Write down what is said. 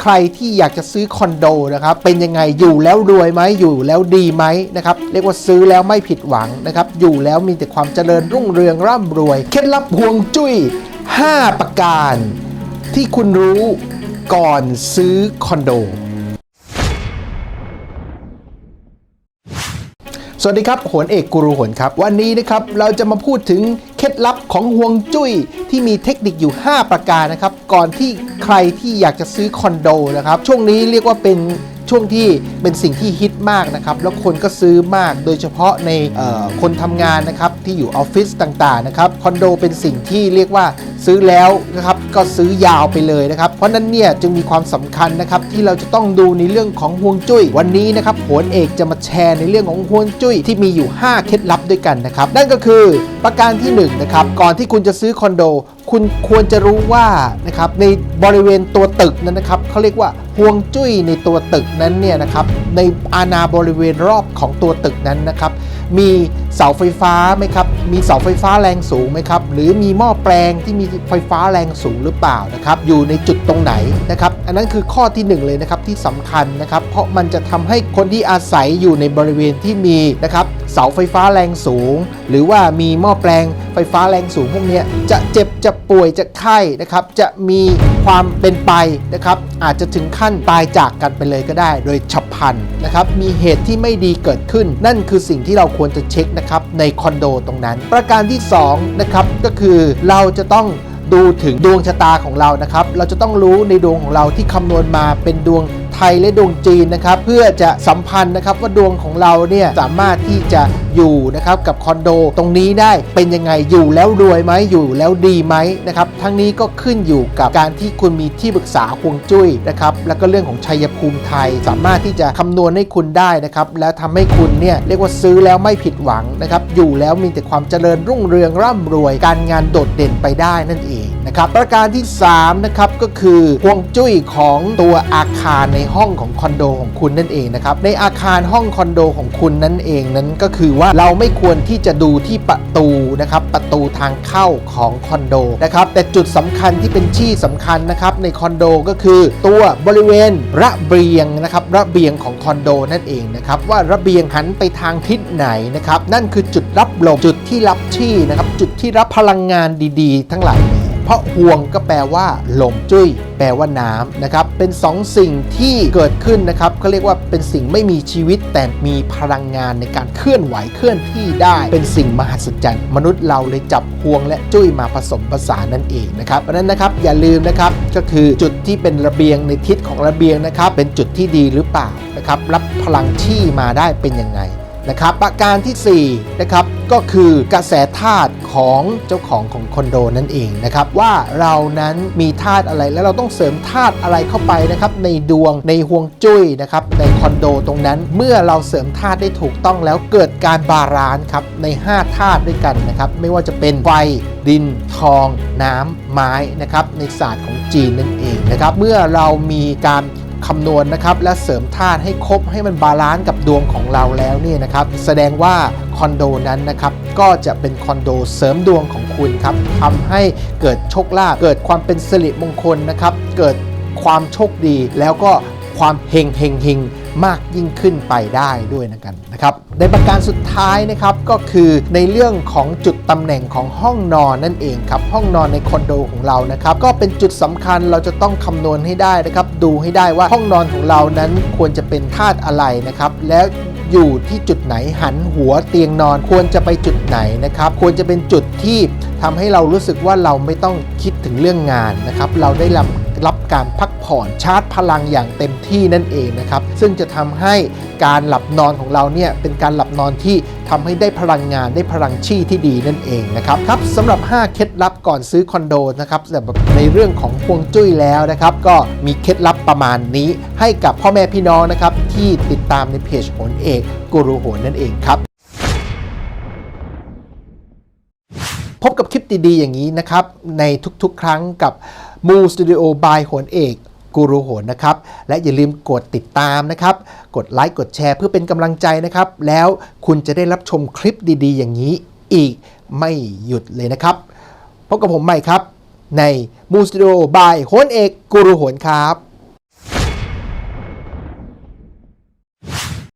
ใครที่อยากจะซื้อคอนโดนะครับเป็นยังไงอยู่แล้วรวยไหมอยู่แล้วดีไหมนะครับเรียกว่าซื้อแล้วไม่ผิดหวังนะครับอยู่แล้วมีแต่ความเจริญรุ่งเรืองร่ำรวย เคล็ดลับห่วงจุ้ย 5 ประการ ที่คุณรู้ก่อนซื้อคอนโด สวัสดีครับโหนเอกกูรูโหนครับ วันนี้นะครับเราจะมาพูดถึงเคล็ดลับของห่วงจุ้ยที่มีเทคนิคอยู่ 5 ประการนะครับ ก่อนที่ใครที่อยากจะซื้อคอนโดนะครับ ช่วงนี้เรียกว่าเป็น ช่วงที่เป็นสิ่งที่ฮิตมากนะครับแล้วคนก็ซื้อมากโดยเฉพาะในคนทำงานนะครับที่อยู่ออฟฟิศต่างๆนะครับคอนโดเป็นสิ่งที่เรียกว่าซื้อแล้วนะครับก็ซื้อยาวไปเลยนะครับเพราะนั้นเนี่ยจึงมีความสำคัญนะครับที่เราจะต้องดูในเรื่องของห่วงจุ้ย วันนี้นะครับโหนเอกจะมาแชร์ในเรื่องของห่วงจุ้ยที่มีอยู่ 5 เคล็ดลับด้วยกันนะครับนั่นก็คือประการที่1นะครับก่อนที่คุณจะซื้อคอนโด คุณควรจะรู้ว่านะครับในบริเวณตัวตึกนั้นนะครับเขาเรียกว่าห่วงจุ้ยในตัวตึกนั้นเนี่ยนะครับในอาณาบริเวณรอบของตัวตึกนั้นนะครับ มีเสาไฟฟ้าไหมครับ มีเสาไฟฟ้าแรงสูงไหมครับ หรือมีหม้อแปลงที่มีไฟฟ้าแรงสูงหรือเปล่านะครับ อยู่ในจุดตรงไหนนะครับ อันนั้นคือข้อที่หนึ่งเลยนะครับที่สำคัญนะครับ เพราะมันจะทำให้คนที่อาศัยอยู่ในบริเวณที่มีนะครับเสาไฟฟ้าแรงสูง หรือว่ามีหม้อแปลงไฟฟ้าแรงสูงพวกนี้จะเจ็บจะป่วยจะไข้นะครับ จะมีความเป็นไปนะครับ อาจจะถึงขั้นตายจากกันไปเลยก็ได้ โดยฉับพลันนะครับ มีเหตุที่ไม่ดีเกิดขึ้น นั่นคือสิ่งที่เราควรจะเช็คนะครับในคอนโดตรงนั้น ประการที่2นะครับก็คือเราจะต้องดูถึงดวงชะตาของเรานะครับ เราจะต้องรู้ในดวงของเราที่คำนวณมาเป็นดวงไทยและดวงจีนนะครับเพื่อจะสัมพันธ์นะครับว่าดวงของเราเนี่ยสามารถที่จะอยู่นะครับกับคอนโดตรงนี้ได้เป็นยังไงอยู่แล้วรวยไหมอยู่แล้วดีไหมนะครับทั้งนี้ก็ขึ้นอยู่กับการที่คุณมีที่ปรึกษาฮวงจุ้ยนะครับแล้วก็เรื่องของชัยภูมิไทย สามารถที่จะคำนวณให้คุณได้นะครับแล้วทำให้คุณเนี่ยเรียกว่าซื้อแล้วไม่ผิดหวังนะครับอยู่แล้วมีแต่ความเจริญรุ่งเรืองร่ำรวย การงานโดดเด่นไปได้นั่นเองนะครับประการที่3นะครับก็คือฮวงจุ้ยของตัวอาคารในห้องของคอนโดของคุณนั่นเองนะครับในอาคารห้องคอนโดของคุณนั่นเองนั้นก็คือว่าเราไม่ควรที่จะดูที่ประตูนะครับประตูทางเข้าของคอนโดนะครับแต่จุดสำคัญที่เป็นที่สำคัญนะครับในคอนโดก็คือตัวบริเวณระเบียงนะครับระเบียงของคอนโดนั่นเองนะครับว่าระเบียงหันไปทางทิศไหนนะครับนั่นคือจุดรับลมจุดที่รับที่นะครับจุดที่รับพลังงานดีๆ ทั้งหลาย ราะห่วงก็แปลว่าลมจุ้ยแปลว่าน้ำนะครับ เป็นสองสิ่งที่เกิดขึ้นนะครับเขาเรียกว่าเป็นสิ่งไม่มีชีวิตแต่มีพลังงานในการเคลื่อนไหวเคลื่อนที่ได้ เป็นสิ่งมหัศจรรย์มนุษย์เราเลยจับห่วงและจุ้ยมาผสมผสานนั่นเองนะครับเพราะนั้นนะครับอย่าลืมนะครับก็คือจุดที่เป็นระเบียงในทิศของระเบียงนะครับ เป็นจุดที่ดีหรือเปล่านะครับรับพลังที่มาได้เป็นยังไง นะครับประการที่4นะครับก็คือกระแสธาตุของเจ้าของของคอนโดนั่นเองนะครับว่าเรานั้นมีธาตุอะไรแล้วเราต้องเสริมธาตุอะไรเข้าไปนะครับในดวงในห่วงจุ้ยนะครับในคอนโดตรงนั้นเมื่อเราเสริมธาตุได้ถูกต้องแล้วเกิดการบาลานซ์ครับใน5ธาตุด้วยกันนะครับไม่ว่าจะเป็นไฟดินทอง น้ำไม้นะครับในศาสตร์ของจีนนั่นเองนะครับเมื่อเรามีการ คำนวณนะครับและเสริมธาตุให้ครบให้มันบาลานซ์กับดวงของเราแล้วเนี่ยนะครับแสดงว่าคอนโดนั้นนะครับก็จะเป็นคอนโดเสริมดวงของคุณครับทำให้เกิดโชคลาภเกิดความเป็นสิริมงคลนะครับเกิดความโชคดีแล้วก็ความเฮงเฮงเฮง มากยิ่งขึ้นไปได้ด้วยนะกันนะครับในประการสุดท้ายนะครับก็คือในเรื่องของจุดตำแหน่งของห้องนอนนั่นเองครับห้องนอนในคอนโดของเรานะครับก็เป็นจุดสำคัญเราจะต้องคำนวณให้ได้นะครับดูให้ได้ว่าห้องนอนของเรานั้นควรจะเป็นธาตุอะไรนะครับแล้วอยู่ที่จุดไหนหันหัวเตียงนอนควรจะไปจุดไหนนะครับควรจะเป็นจุดที่ทำให้เรารู้สึกว่าเราไม่ต้องคิดถึงเรื่องงานนะครับเราได้รับ รับการพักผ่อนชาร์จพลังอย่างเต็มที่นั่นเองนะครับซึ่งจะทำให้การหลับนอนของเราเนี่ยเป็นการหลับนอนที่ทำให้ได้พลังงานได้พลังชี่ที่ดีนั่นเองนะครับครับสำหรับ 5 เคล็ดลับก่อนซื้อคอนโดนะครับสำหรับในเรื่องของฮวงจุ้ยแล้วนะครับ ก็มีเคล็ดลับประมาณนี้ ให้กับพ่อแม่พี่น้องนะครับที่ติดตามในเพจโหนเอกกูรูโหนนั่นเองครับ พบกับคลิปดีๆอย่างนี้นะครับ ในทุกๆ ครั้งกับมูสตูดิโอบายโหนเอกกูรูโหนนะครับ และอย่าลืมกดติดตามนะครับ กดไลค์กดแชร์เพื่อเป็นกำลังใจนะครับ แล้วคุณจะได้รับชมคลิปดีๆ อย่างนี้อีกไม่หยุดเลยนะครับ พบกับผมใหม่ครับ ในมูสตูดิโอบายโหนเอกกูรูโหนครับ